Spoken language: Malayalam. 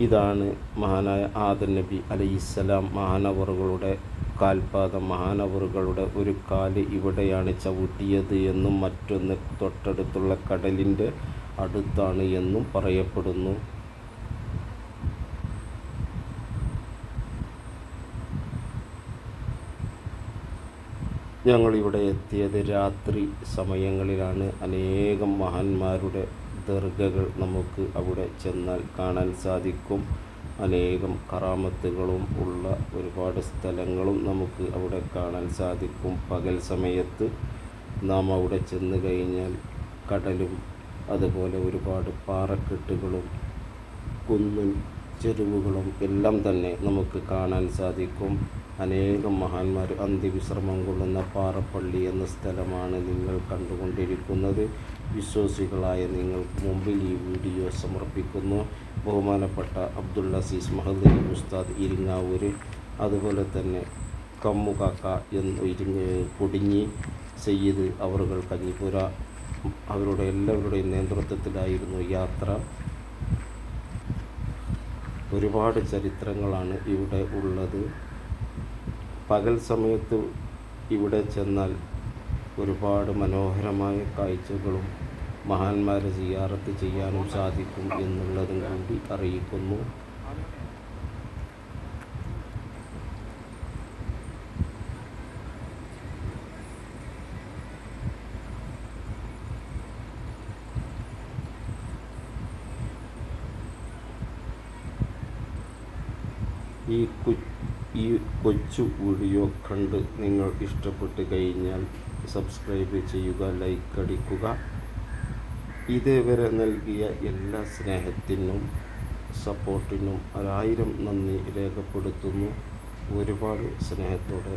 ഇതാണ് മഹാനായ ആദർ നബി അലൈഹിസ്സലാം. മഹാനവറുകളുടെ കാൽപാദം മഹാനവറുകളുടെ ഒരു കാൽ ഇവിടെയാണ് ചവിട്ടിയത് എന്നും മറ്റൊന്ന് തൊട്ടടുത്തുള്ള കടലിന്റെ അടുത്താണ് എന്നും പറയപ്പെടുന്നു. ഞങ്ങളിവിടെ എത്തിയത് രാത്രി സമയങ്ങളിലാണ്. അനേകം മഹാന്മാരുടെ ദർഗകൾ നമുക്ക് അവിടെ ചെന്നാൽ കാണാൻ സാധിക്കും. അനേകം കറാമത്തുകളും ഉള്ള ഒരുപാട് സ്ഥലങ്ങളും നമുക്ക് അവിടെ കാണാൻ സാധിക്കും. പകൽ സമയത്ത് നാം അവിടെ ചെന്ന് കഴിഞ്ഞാൽ കടലും അതുപോലെ ഒരുപാട് പാറക്കെട്ടുകളും കുന്നും ചെരുവുകളും എല്ലാം തന്നെ നമുക്ക് കാണാൻ സാധിക്കും. അനേകം മഹാന്മാർ അന്ത്യവിശ്രമം കൊള്ളുന്ന പാറപ്പള്ളി എന്ന സ്ഥലമാണ് നിങ്ങൾ കണ്ടുകൊണ്ടിരിക്കുന്നത്. വിശ്വാസികളായ നിങ്ങൾ മുമ്പിൽ ഈ വീഡിയോ സമർപ്പിക്കുന്നു. ബഹുമാനപ്പെട്ട അബ്ദുൾ അസീസ് മഹദി ഉസ്താദ് ഇരിങ്ങാവൂര് അതുപോലെ തന്നെ കമ്മുകാക്ക എന്ന് ഇരിങ്ങ കൊടിഞ്ഞി സയ്യിദ് അവറുകൾ കഞ്ഞിപ്പുര അവരുടെ എല്ലാവരുടെയും നേതൃത്വത്തിലായിരുന്നു യാത്ര. ഒരുപാട് ചരിത്രങ്ങളാണ് ഇവിടെ ഉള്ളത്. പകൽ സമയത്ത് ഇവിടെ ചെന്നാൽ ഒരുപാട് മനോഹരമായ കാഴ്ചകളും മഹാന്മാരെ സിയാറത്ത് ചെയ്യാനും സാധിക്കും എന്നുള്ളതും കൂടി അറിയിക്കുന്നു. ഈ ഈ കൊച്ചു വീഡിയോ കണ്ട് നിങ്ങൾ ഇഷ്ടപ്പെട്ട് കഴിഞ്ഞാൽ സബ്സ്ക്രൈബ് ചെയ്യുക ലൈക്ക് അടിക്കുക. ഇതേവരെ നൽകിയ എല്ലാ സ്നേഹത്തിനും സപ്പോർട്ടിനും ഒരായിരം നന്ദി രേഖപ്പെടുത്തുന്നു. ഒരുപാട് സ്നേഹത്തോടെ